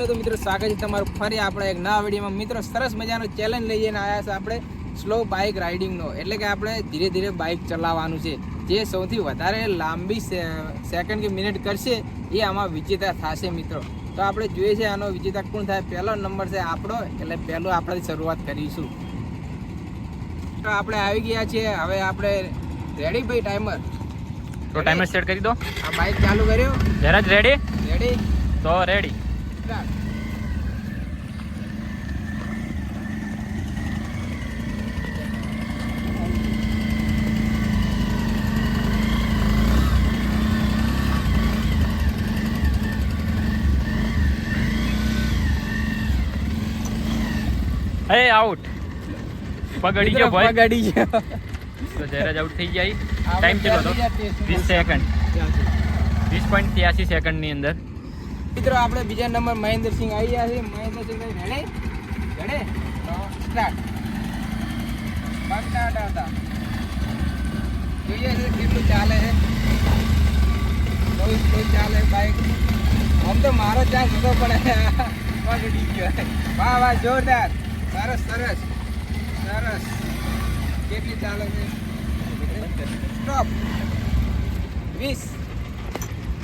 Hello તો મિત્રો સ્વાગત છે તમારું ફરી આપણે એક નવા વિડીયોમાં. મિત્રો સરસ મજાનો ચેલેન્જ લઈને આવ્યા છે આપણે સ્લો બાઇક રાઇડિંગનો એટલે કે આપણે ધીરે ધીરે બાઇક ચલાવવાનું છે. જે સૌથી વધારે લાંબી સેકન્ડ કે મિનિટ કરશે એ આમાં વિજેતા થશે મિત્રો. તો આપણે જોઈએ છે આનો વિજેતા કોણ થાય? પહેલો નંબર છે આપણો. એટલે પહેલો આપણે શરૂઆત કરીશું. તો આપણે આવી ગયા છીએ. હવે આપણે રેડી ભાઈ ટાઈમર તો ટાઈમર સેટ કરી દો. આ બાઇક ચાલુ કર્યો. જરા રેડી રેડી તો રેડી સ્ટાર્ટ એ આઉટ પગડી ગયો ભાઈ પગડી ગયો તો ધીરજ આઉટ થઈ જાય આપણે ટાઈમ કેટલો હતો પહેલી વાર વીસ સેકન્ડ વીસ પોઈન્ટ ત્યાસી સેકન્ડની અંદર મિત્રો, આપણે બીજા નંબર મહેન્દ્રસિંહ આવી ગયા છે. મહેન્દ્રસિંહ રેડે? રેડે? તો સ્ટાર્ટ પગના હતા જોઈએ છે કેટલું ચાલે છે. બહુ સ્લો ચાલે બાઇક આમ તો મારો ચાન્સ હતો, પણ પગડી ગયો? વાહ વાહ, જોરદાર. સરસ સરસ. સરસ. કેટલી ચાલે છે? સ્ટોપ વીસ.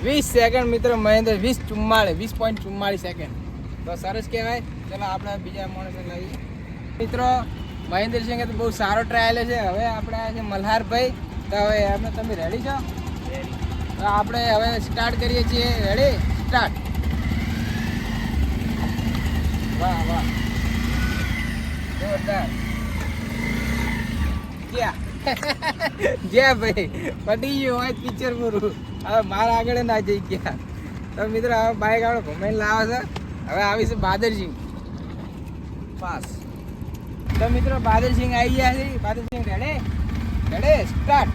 વીસ સેકન્ડ મિત્ર, મહેન્દ્ર, વીસ ચુમ્માળીસ વીસ પોઈન્ટ ચુમ્માળીસ સેકન્ડ તો સરસ કહેવાય. ચલો આપણે બીજા માણસે લઈએ. મિત્રો, મહેન્દ્રસિંહ તો બહુ સારો ટ્રાયલ છે. હવે આપણે છે મલ્હારભાઈ. તો હવે અમે તમે રેડી છો? તો આપણે હવે સ્ટાર્ટ કરીએ છીએ. રેડી સ્ટાર્ટ વાહ વાહ. જોરદાર. ક્યાં? જ્યાં ભાઈ, પડી ગયું હોય પિક્ચર પૂરું. હવે મારા આગળ ના જઈ ગયા. તો મિત્રો, હવે બાઇક આપણે ઘુમાઈને લાવે છે. હવે આવી છે બાદરસિંહ પાસ. તો મિત્રો બાદરસિંહ આવી ગયા છે. બાદરસિંહ રેડે? રેડે સ્ટાર્ટ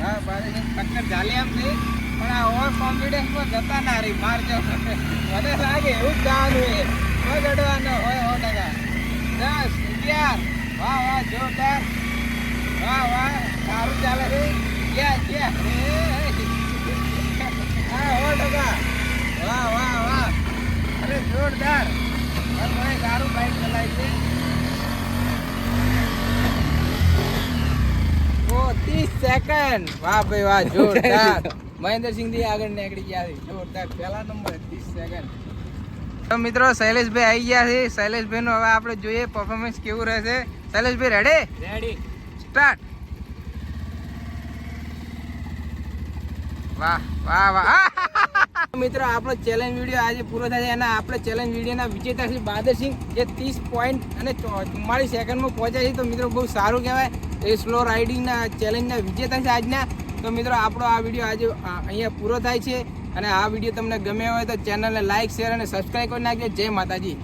હા બાદરસિંહ ટક્કર ચાલે એમ છે. પણ આ ઓવર કોન્ફિડન્સમાં જતા ના રહી. મારજો મને લાગે એવું જ જવાનું હોય બગડવાનો હોય, સો ટકા. દસ, અગિયાર. વાહ વાહ, જોરદાર. વાહ વાહ સારું ચાલે રે ક્યાં ક્યાં હા સો ટકા વાહ વાહ વાહ અરે જોરદાર મને સારું બાઇક ચલાવી છે ત્રીસ સેકન્ડ વાહ ભાઈ વાહ જોરદાર મહેન્દ્રસિંહથી આગળ નીકળી ગયા છે જોરદાર પહેલા નંબર ત્રીસ સેકન્ડ તો મિત્રો, શૈલેષભાઈ આવી ગયા છે. શૈલેષભાઈ નું હવે આપણે જોઈએ પરફોર્મન્સ કેવું રહેશે. શૈલેષભાઈ રેડી રેડી સ્ટાર્ટ. વાહ વાહ વાહ. મિત્રો, આપણો ચેલેન્જ વીડિયો આજે પૂરો થાય છે અને આપણે ચેલેન્જ વિડીયોના વિજેતા છે બાદરસિંહ જે ત્રીસ પોઈન્ટ અને ચુમ્માળીસ સેકન્ડમાં પહોંચ્યા છે. તો મિત્રો, બહુ સારું કહેવાય. એ સ્લો રાઇડિંગના ચેલેન્જના વિજેતા છે આજના. તો મિત્રો, આપણો આ વીડિયો આજે અહીંયા પૂરો થાય છે. અને આ વીડિયો તમને ગમ્યો હોય તો ચેનલને લાઇક શેર અને સબસ્ક્રાઈબ કરી નાખજો. જય માતાજી.